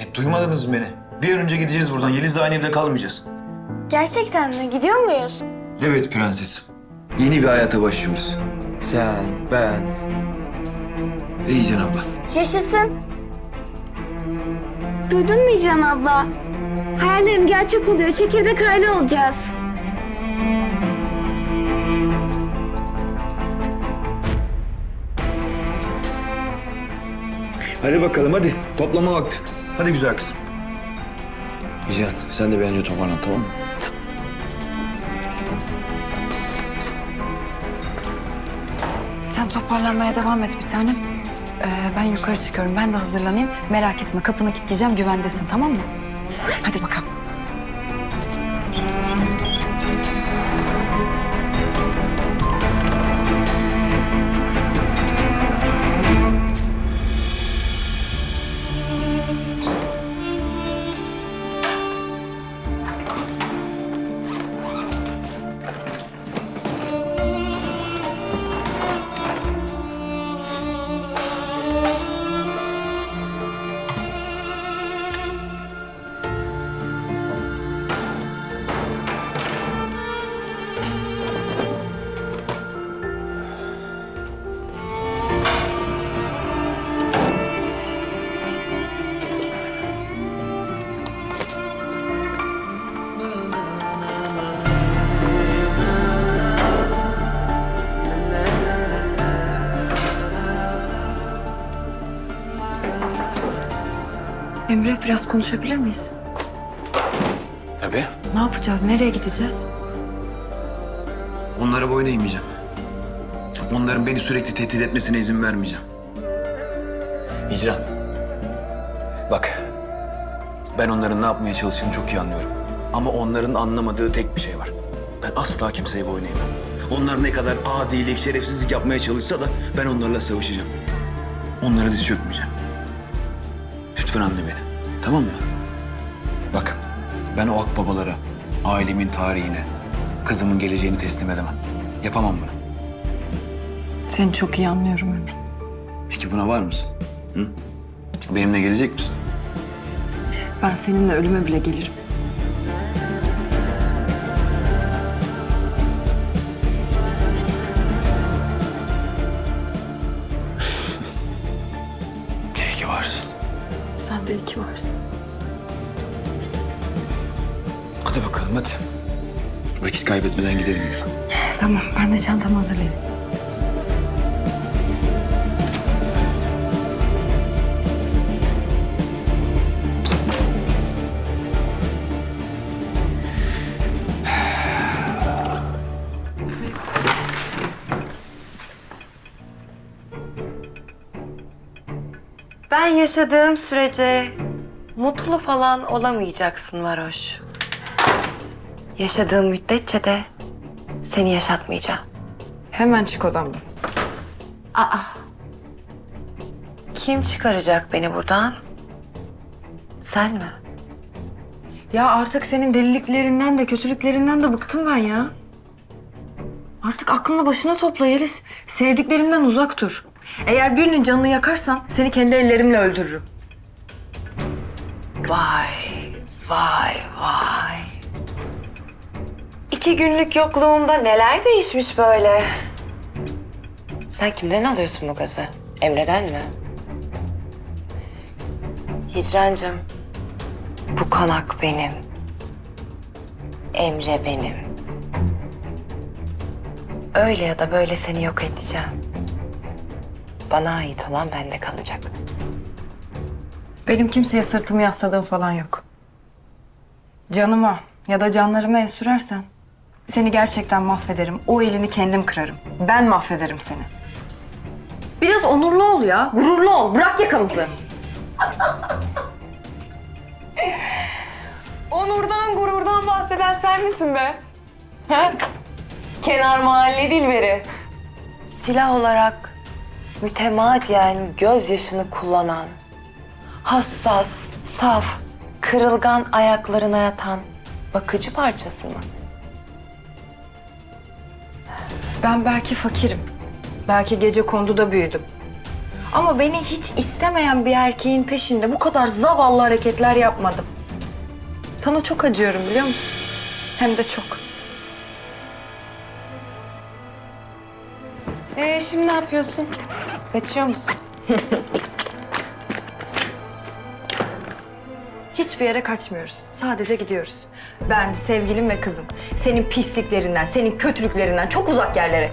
E, duymadınız mı beni? Bir an önce gideceğiz buradan. Yeliz'le aynı evde kalmayacağız. Gerçekten mi? Gidiyor muyuz? Evet prensesim. Yeni bir hayata başlıyoruz. Sen, ben. Ve Yiğcan abla. Yaşasın. Duydun mu Can abla? Hayallerim gerçek oluyor. Çekirdek aile olacağız. Hadi bakalım hadi. Toplama vakti. Hadi güzel kızım. Yiğcan sen de bence toparlan tamam mı? Sen toparlanmaya devam et bir tanem. Ee, ben yukarı çıkıyorum. Ben de hazırlanayım. Merak etme kapını kilitleyeceğim. Güvendesin tamam mı? Hadi bakalım. Emre biraz konuşabilir miyiz? Tabii. Ne yapacağız? Nereye gideceğiz? Onlara boyun eğmeyeceğim. Onların beni sürekli tehdit etmesine izin vermeyeceğim. Hicran. Bak. Ben onların ne yapmaya çalıştığını çok iyi anlıyorum. Ama onların anlamadığı tek bir şey var. Ben asla kimseye boyun eğmem. Onlar ne kadar adilik, şerefsizlik yapmaya çalışsa da ben onlarla savaşacağım. Onlara diz çökmeyeceğim. Lütfen anla beni. Tamam mı? Bak, ben o akbabalara, ailemin tarihine, kızımın geleceğini teslim edemem. Yapamam bunu. Seni çok iyi anlıyorum Emre. Peki buna var mısın? Hı? Benimle gelecek misin? Ben seninle ölüme bile gelirim. Kaybetmeden gidelim lütfen. Tamam ben de çantamı hazırlayayım. Ben yaşadığım sürece mutlu falan olamayacaksın Varoş. Yaşadığım müddetçe de seni yaşatmayacağım. Hemen çık odamdan. Aa. Kim çıkaracak beni buradan? Sen mi? Ya artık senin deliliklerinden de kötülüklerinden de bıktım ben ya. Artık aklını başına topla Yeliz. Sevdiklerimden uzak dur. Eğer birinin canını yakarsan seni kendi ellerimle öldürürüm. Vay, vay, vay. İki günlük yokluğumda neler değişmiş böyle? Sen kimden alıyorsun bu gazı? Emre'den mi? Hicrancığım, bu konak benim. Emre benim. Öyle ya da böyle seni yok edeceğim. Bana ait olan bende kalacak. Benim kimseye sırtımı yasladığım falan yok. Canıma ya da canlarıma el sürersen seni gerçekten mahvederim. O elini kendim kırarım. Ben mahvederim seni. Biraz onurlu ol ya. Gururlu ol. Bırak yakamızı. Onurdan gururdan bahseden sen misin be? He? Kenar mahalle dilberi. Silah olarak mütemadiyen gözyaşını kullanan, hassas, saf, kırılgan ayaklarına yatan bakıcı parçası mı? Ben belki fakirim. Belki gece konduda büyüdüm. Ama beni hiç istemeyen bir erkeğin peşinde bu kadar zavallı hareketler yapmadım. Sana çok acıyorum biliyor musun? Hem de çok. Ee, şimdi ne yapıyorsun? Kaçıyor musun? Hiçbir yere kaçmıyoruz. Sadece gidiyoruz. Ben, sevgilim ve kızım. Senin pisliklerinden, senin kötülüklerinden çok uzak yerlere.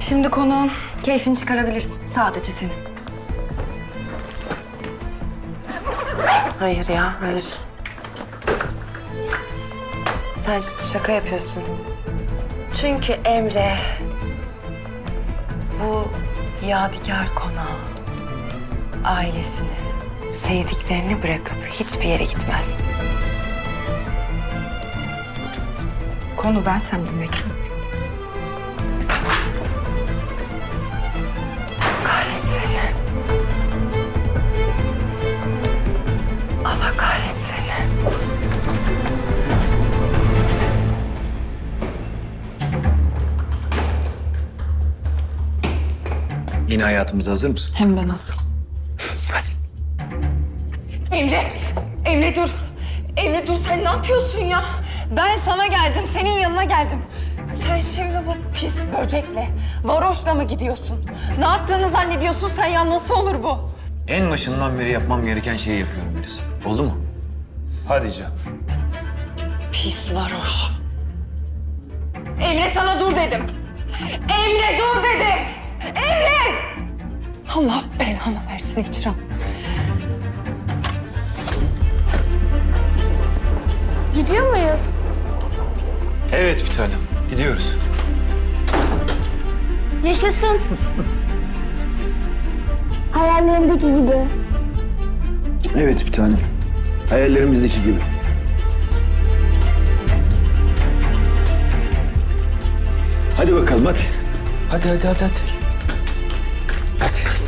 Şimdi konu keyfini çıkarabilirsin. Sadece senin. Hayır ya, hayır. Sen şaka yapıyorsun. Çünkü Emre bu yadigar konağı, ailesini, sevdiklerini bırakıp hiçbir yere gitmez. Konu ben sen bilmek. Kahretsin. Allah kahretsin. Yine hayatımıza hazır mısın? Hem de nasıl? Emre dur. Emre dur sen ne yapıyorsun ya? Ben sana geldim, senin yanına geldim. Sen şimdi bu pis böcekle, varoşla mı gidiyorsun? Ne yaptığını zannediyorsun sen ya? Nasıl olur bu? En başından beri yapmam gereken şeyi yapıyorum Melis. Oldu mu? Hadi canım. Pis varoş. Emre sana dur dedim. Emre dur dedim. Emre! Allah belanı versin İkram. Evet bir tanem. Gidiyoruz. Yaşasın. Hayallerimdeki gibi. Evet bir tanem. Hayallerimizdeki gibi. Hadi bakalım hadi. Hadi hadi hadi hadi. Hadi.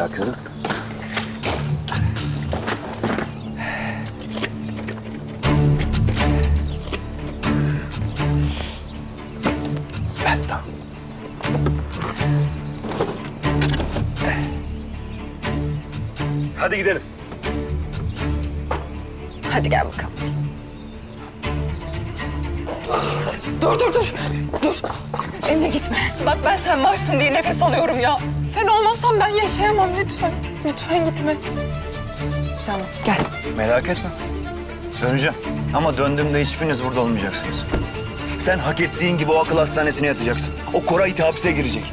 Güzel kızım. Hadi gidelim. Hadi gel bakalım. Dur dur dur. Dur. Emre gitme. Bak ben sen varsın diye nefes alıyorum ya. Sen olmazsan ben yaşayamam lütfen. Lütfen gitme. Tamam gel. Merak etme. Döneceğim. Ama döndüğümde hiçbiriniz burada olmayacaksınız. Sen hak ettiğin gibi o akıl hastanesine yatacaksın. O Koray ite hapse girecek.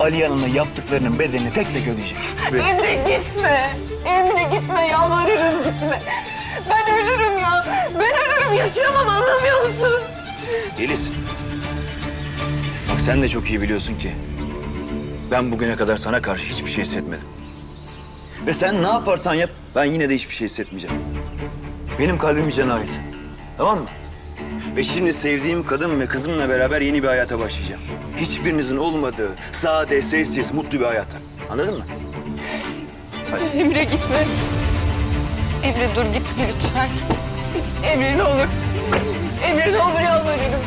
Ali yanında yaptıklarının bedelini tek tek ödeyecek. Ve Emre gitme. Emre gitme yalvarırım gitme. Ben ölürüm ya. Ben ölürüm yaşayamam anlamıyor musun? Yeliz. Bak sen de çok iyi biliyorsun ki ben bugüne kadar sana karşı hiçbir şey hissetmedim. Ve sen ne yaparsan yap ben yine de hiçbir şey hissetmeyeceğim. Benim kalbim Can'a ait. Tamam mı? Ve şimdi sevdiğim kadın ve kızımla beraber yeni bir hayata başlayacağım. Hiçbirinizin olmadığı, sade, sessiz, mutlu bir hayata. Anladın mı? Hadi. Emre gitme. Emre dur gitme lütfen. Emre ne olur. Emre ne olur yalvarırım.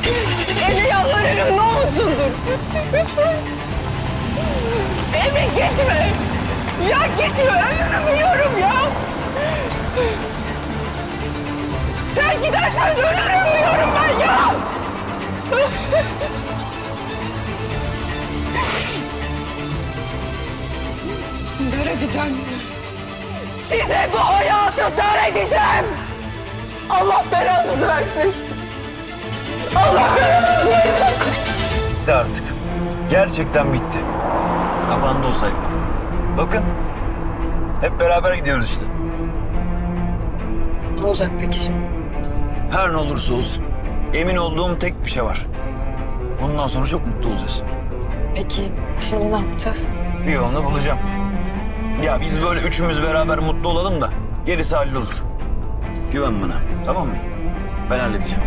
Emre yalvarırım ne olursun dur. Emre gitme. Ya gitme ölürüm diyorum ya. Sen gidersen ölürüm diyorum ben ya. Dar edeceğim. Size bu hayatı dar edeceğim. Allah belanızı versin. Allah belanızı versin. Bitti artık. Gerçekten bitti. Kapandı o sayfa. Bakın. Hep beraber gidiyoruz işte. Ne olacak peki şimdi? Her ne olursa olsun emin olduğum tek bir şey var. Bundan sonra çok mutlu olacağız. Peki Şimdi ne yapacağız? Bir yolunu bulacağım. Ya biz böyle üçümüz beraber mutlu olalım da gerisi hallolur. Güven bana tamam mı? Ben halledeceğim.